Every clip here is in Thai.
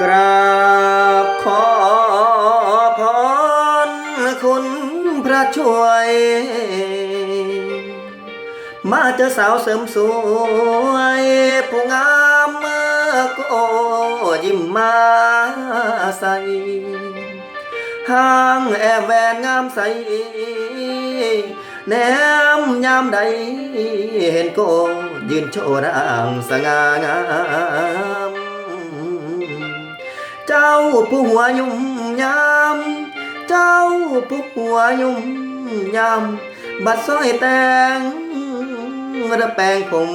กราบขอพรคุณพระช่วย มาเจอสาวเสริมสวยผู้งามเมื่อก็ยิ้มมาใส่ห้างแอบแหวนงามใสแนมยามใด เห็นโกยืนโชว์ร่างสง่างาม เจ้าผู้หัวยุ่มยามเจ้าผู้หัวยุ่มยามบัดซอยแตงระแปลงผม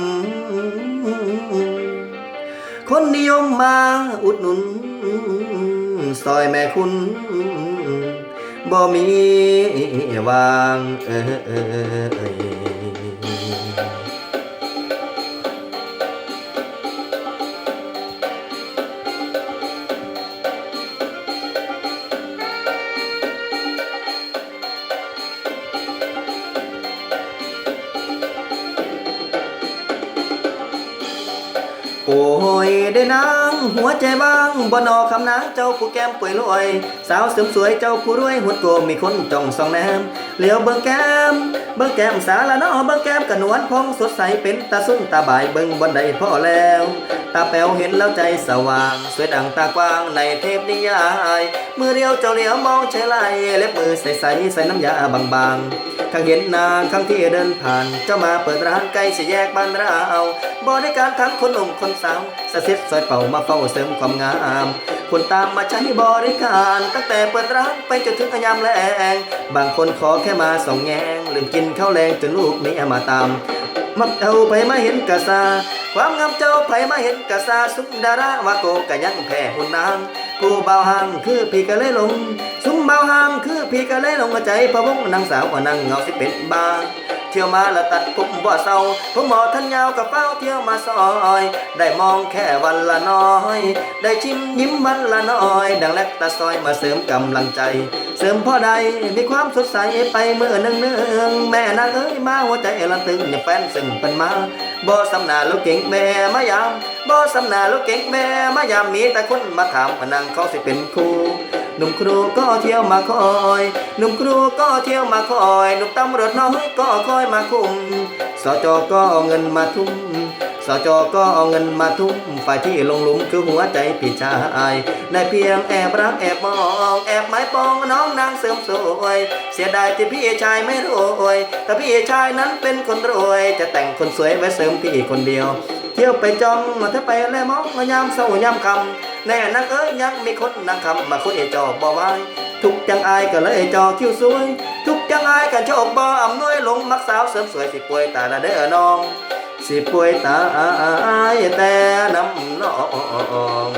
คนนิยมมาอุดหนุนซอยแม่คุณบ่มีวางเอ้ย โอ้ยได้นางหัวใจบ้างบ่นอคำนางเจ้าผู้แก้มป่วยรวยสาวเสริมสวยเจ้าผู้รวยหัวโกมีคนจ้องสองแนมเหลียวเบิ่งแก้ม เบิ่งแก้มสาละนอเบิ่งแก้มกระนวลพองสดใสเป็นตาสุ่นตาบายเบิ่งบนใดพ่อแล้ว ตาแป๋วเห็นแล้วใจสว่าง สวยดังตากว้างในเทพนิยายมือเดียวเจ้าเลียวมองใช้ไหลเล็บมือใสใสๆใส่น้ำยาบางๆข้างเห็นนางข้างที่เดินผ่าน เจ้ามาเปิดร้านใกล้สี่แยกบ้านเราบริการทั้งคนหนุ่มคนสาวสะเซ็ดซอยเป่ามาเฝ้าเสริมความงามคนตามมาใช้บริการ ตั้งแต่เปิดร้านไปจนถึงยามแลง บางคนขอแค่มาส่องแงงลืมกินข้าวแรงจนลูกเมียมาตาม มักเจ้าไผมาเห็นกะซา ความงามเจ้าไผมาเห็นกะซาสุดาราว่าโกกะยังแพ้หุ่นนางผู้เบาหางคือพี่กะเลยลง สุมเบาหางคือพี่กะเลยลงใจพะวงนางสาวว่านางเงาสิเป็นบาง เที่ยวมาละตัดผมบ่เศร้า ผมหมอทันยาวกับเป้าเที่ยวมาซอย ได้มองแค่วันละน้อย ได้ชิมยิ้มวันละน้อย ดังแลกตาซอยมาเสริมกำลังใจ เสริมพ่อใดมีความสดใสไปเมื่อนืองเนืองแม่นางเอ้ยมาหัวใจละตึงอย่าแฟนซึ่งเป็นมาบ่สำนาลูกเก่งแม่มายามบ่สำนาลูกเก่งแม่มายามมีแต่คนมาถามว่านางเขาสิเป็นครู หนุ่มครูก็เที่ยวมาคอย หนุ่มครูก็เที่ยวมาคอย หนุ่มตำรวจน้อยก็คอยมาคุม สจก็เอาเงินมาทุ่ม สจก็เอาเงินมาทุ่ม ฝ่ายที่ลงหลุมคือหัวใจพี่ชายได้เพียงแอบรักแอบมองแอบหมายปองน้องนางเสริมสวย เสียดายที่พี่ชายไม่รวย ถ้าพี่ชายนั้นเป็นคนรวย จะแต่งคนสวยไว้เสริมพี่คนเดียว ที่ยวไปจองมาถ้าไปแล้วมองมายามเศร้ายามคำแน่นักเอ้ยยังมีคนนางคำมาคุยจอบ่ไว้ทุกจังอายก็เลยจอคิ้วสวย ทุกจังอายกันโชคบ่อำนวยหลงมักสาวเสริมสวยสิป่วยตาละเด้อน้อง สิป่วยตายแต่น้ำนอง